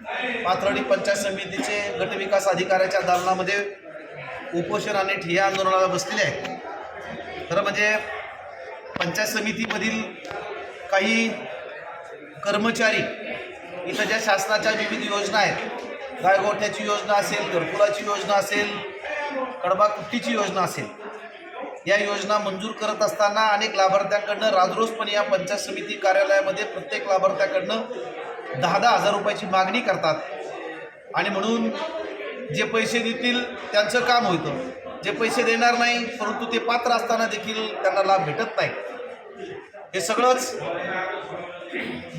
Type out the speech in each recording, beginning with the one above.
पाथर्डी पंचायत समितीचे गटविकास अधिकाऱ्याच्या दालनामध्ये उपोषण आणि ठिय्या आंदोलनाला बसलेले आहेत खरं म्हणजे पंचायत समितीमधील काही कर्मचारी इथं ज्या शासनाच्या विविध योजना आहेत गायगोठ्याची योजना असेल घरकुलाची योजना असेल कडबा कुट्टीची योजना असेल या योजना मंजूर करत असताना अनेक लाभार्थ्यांकडनं राजरोसपणे या पंचायत समिती कार्यालयामध्ये प्रत्येक लाभार्थ्याकडनं दहा दहा हजार रुपयाची मागणी करतात. आणि म्हणून जे पैसे देतील त्यांचं काम होतं. जे पैसे देणार नाही परंतु ते पात्र असताना देखील त्यांना लाभ भेटत नाही. हे सगळंच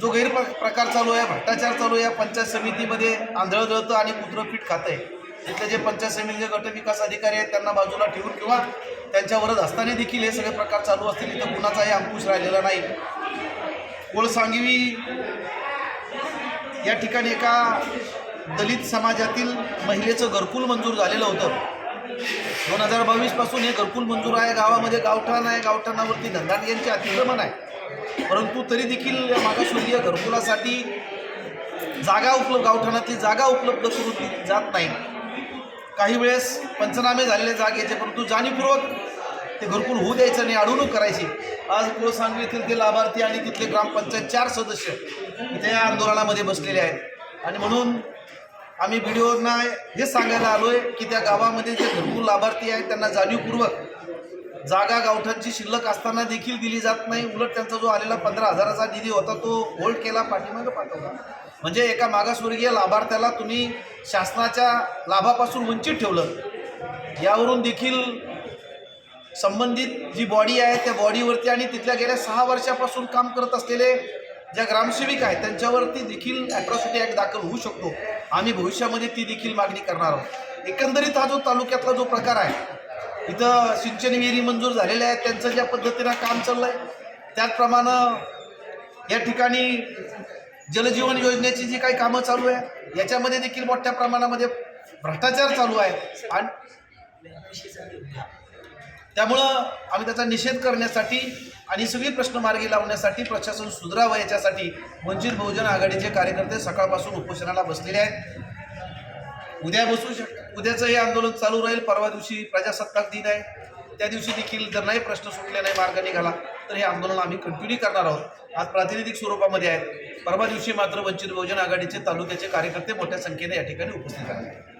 जो गैरप्र प्रकार चालू आहे भ्रष्टाचार चालू आहे पंचायत समितीमध्ये आंधळ जळतं आणि कुत्रं पीठ खातं आहे तिथले जे पंचायत समितीचे गटविकास अधिकारी आहेत त्यांना बाजूला ठेवून किंवा त्यांच्यावरच असताना देखील हे सगळे प्रकार चालू असतील इथं कुणाचाही अंकुश राहिलेला नाही. कोळसांगवी या ठिकाणी एका दलित समाजातील महिलेचं घरकुल मंजूर झालेलं होतं. दोन हजार बावीसपासून हे घरकुल मंजूर आहे. गावामध्ये गावठाण आहे. गावठाणावरती धंदाटग्यांचे अतिक्रमण आहे. परंतु तरी देखील या मागासवर्गीय घरकुलासाठी जागा उपलब्ध गावठाणातली जागा उपलब्ध करून दिली जात नाही. काही वेळेस पंचनामे झालेले जागेचे परंतु जाणीवपूर्वक ते घरकुल होऊ द्यायचं नाही अडवणूक करायची. आज कुळसांगवी येथील ते लाभार्थी आणि तिथले ग्रामपंचायत चार सदस्य इथे या आंदोलनामध्ये बसलेले आहेत. आणि म्हणून आम्ही व्हिडिओना हे सांगायला आलोय की त्या गावामध्ये जे घरकुल लाभार्थी आहेत त्यांना जाणीवपूर्वक जागा गावठांची शिल्लक असताना देखील दिली जात नाही. उलट त्यांचा जो आलेला पंधरा हजाराचा निधी होता तो होल्ड केला पाठीमागं पाठवला. म्हणजे एका मागासवर्गीय लाभार्थ्याला तुम्ही शासनाच्या लाभापासून वंचित ठेवलं. यावरून देखील संबंधित जी बॉडी आहे त्या बॉडीवरती आणि तिथल्या गेल्या सहा वर्षापासून काम करत असलेले ज्या ग्रामसेविका आहेत त्यांच्यावरती देखील ॲट्रॉसिटी ॲक्ट दाखल होऊ शकतो. आम्ही भविष्यामध्ये ती देखील मागणी करणार आहोत. एकंदरीत हा जो तालुक्यातला जो प्रकार आहे इथं सिंचन विहिरी मंजूर झालेल्या आहेत त्यांचं ज्या पद्धतीनं काम चाललं आहे त्याचप्रमाणे या ठिकाणी जलजीवन योजनेची जी काही कामं चालू आहे याच्यामध्ये देखील मोठ्या प्रमाणामध्ये भ्रष्टाचार चालू आहे. आणि त्यामुळं आम्ही त्याचा निषेध करण्यासाठी आणि सगळी प्रश्न मार्गी लावण्यासाठी प्रशासन सुधारावं याच्यासाठी वंचित बहुजन आघाडीचे कार्यकर्ते सकाळपासून उपोषणाला बसलेले आहेत. उद्या बसू शक उद्याचं हे आंदोलन चालू राहील परवा दिवशी प्रजासत्ताक दिन आहे. त्या दिवशी देखील जर नाही प्रश्न सुटले नाही मार्ग निघाला तर हे आंदोलन आम्ही कंटिन्यू करणार आहोत. आज प्रातिनिधिक स्वरूपामध्ये आहेत. परवा दिवशी मात्र वंचित बहुजन आघाडीचे तालुक्याचे कार्यकर्ते मोठ्या संख्येने या ठिकाणी उपस्थित आहेत.